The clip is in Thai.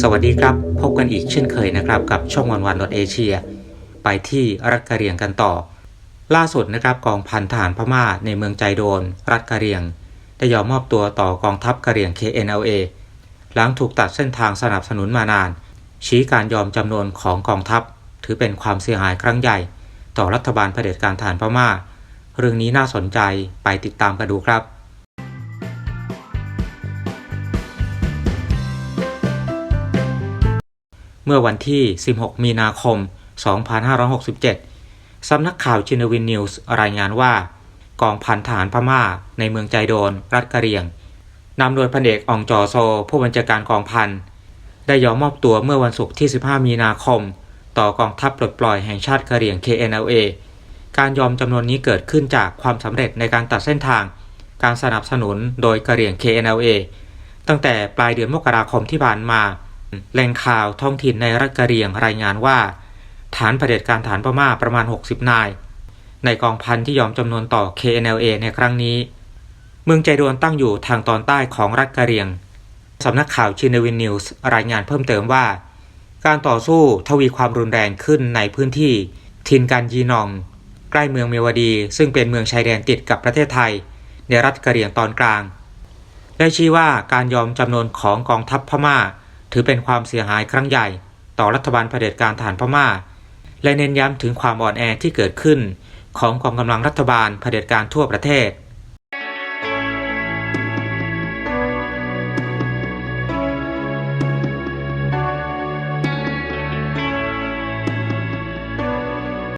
สวัสดีครับ พบกันอีกเช่นเคยนะครับ กับช่องวันวันดอเอเชีย ไปที่รัฐกะเหรี่ยงกันต่อ ล่าสุดนะครับกองพันทหารพม่าในเมืองใจโดน รัฐกะเหรี่ยง ได้ยอมมอบตัวต่อกองทัพกะเหรี่ยง KNLA หลังถูกตัดเส้นทางสนับสนุนมานาน ชี้การยอมจำนวนของกองทัพ ถือเป็นความเสียหายครั้งใหญ่ ต่อรัฐบาลเผด็จการทหารพม่า เรื่องนี้น่าสนใจไปติดตามกันดูครับ เมื่อวันที่ 16 มีนาคม 2567 สำนักข่าวจินวินนิวส์รายงานว่า กองพันทหารพม่าในเมืองใจโดน รัฐกะเรียงนำโดยพันเอกอองจอโซ ผู้บัญชาการกองพัน ได้ยอมมอบตัวเมื่อวันศุกร์ที่ 15 มีนาคม ต่อกองทัพปลดปล่อยแห่งชาติกะเรียง KNLA การยอมจำนวนนี้เกิดขึ้นจากความสำเร็จในการตัดเส้นทาง การสนับสนุนโดยกะเหรี่ยง KNLA ตั้งแต่ปลายเดือนมกราคมที่ผ่านมา แหล่งข่าวท้องถิ่นในรัฐกะเรียงรายงานว่า ฐานเผด็จการฐานพม่าประมาณ 60 นาย ในกองพันที่ยอมจำนวนต่อ KNLA ในครั้งนี้ เมืองใจโดนตั้งอยู่ทางตอนใต้ของรัฐกะเรียงสำนักข่าวชินวินนิวส์รายงานเพิ่มเติมว่า การต่อสู้ทวีความรุนแรงขึ้นในพื้นที่ทินกันยีนอง ใกล้เมืองเมวดี ซึ่งเป็นเมืองชายแดนติดกับประเทศไทย ในรัฐกะเหรี่ยงตอนกลาง ได้ชี้ว่าการยอมจำนวนของกองทัพพม่า ถือเป็นความเสียหายครั้งใหญ่ ต่อรัฐบาลเผด็จการฐานพม่า และเน้นย้ำถึงความอ่อนแอที่เกิดขึ้น ของกองกำลังรัฐบาลเผด็จการทั่วประเทศ